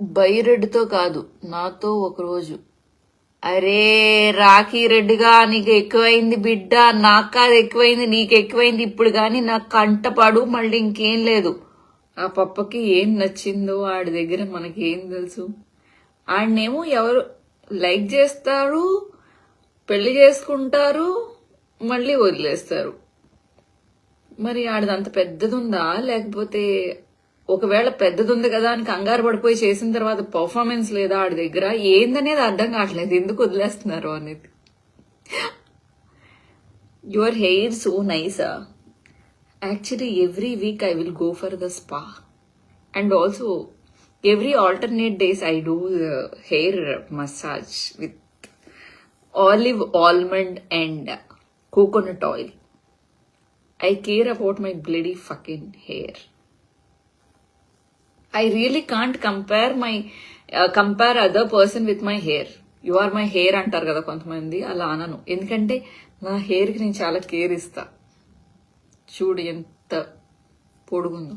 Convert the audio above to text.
బైరెడ్డితో కాదు నాతో ఒకరోజు. అరే రాఖీ రెడ్డిగా నీకు ఎక్కువైంది బిడ్డ నాకు కాదు ఎక్కువైంది నీకు ఎక్కువైంది ఇప్పుడు కానీ నాకు కంటపాడు మళ్ళీ ఇంకేం లేదు. ఆ పప్పకి ఏం నచ్చిందో ఆడి దగ్గర మనకేం తెలుసు. ఆడినేమో ఎవరు లైక్ చేస్తారు పెళ్ళి చేసుకుంటారు మళ్ళీ వదిలేస్తారు. మరి ఆడదంత అంత పెద్దదుందా? లేకపోతే ఒకవేళ పెద్దదుంది కదా అని కంగారు పడిపోయి చేసిన తర్వాత పర్ఫార్మెన్స్ లేదా ఆడి దగ్గర ఏందనేది అర్థం కావట్లేదు. ఎందుకు వదిలేస్తున్నారు అనేది. Your hair so నైసా actually every week I will go for the spa and also every alternate days I do hair massage with olive almond and coconut oil I care about my bloody fucking hair I really can't compare my compare other person with my hair you are my hair అంటారు కదా కొంతమంది అలా అనను. ఎందుకంటే నా హెయిర్కి నేను చాలా కేర్ ఇస్తా. చూడు ఎంత పొడుగుందో.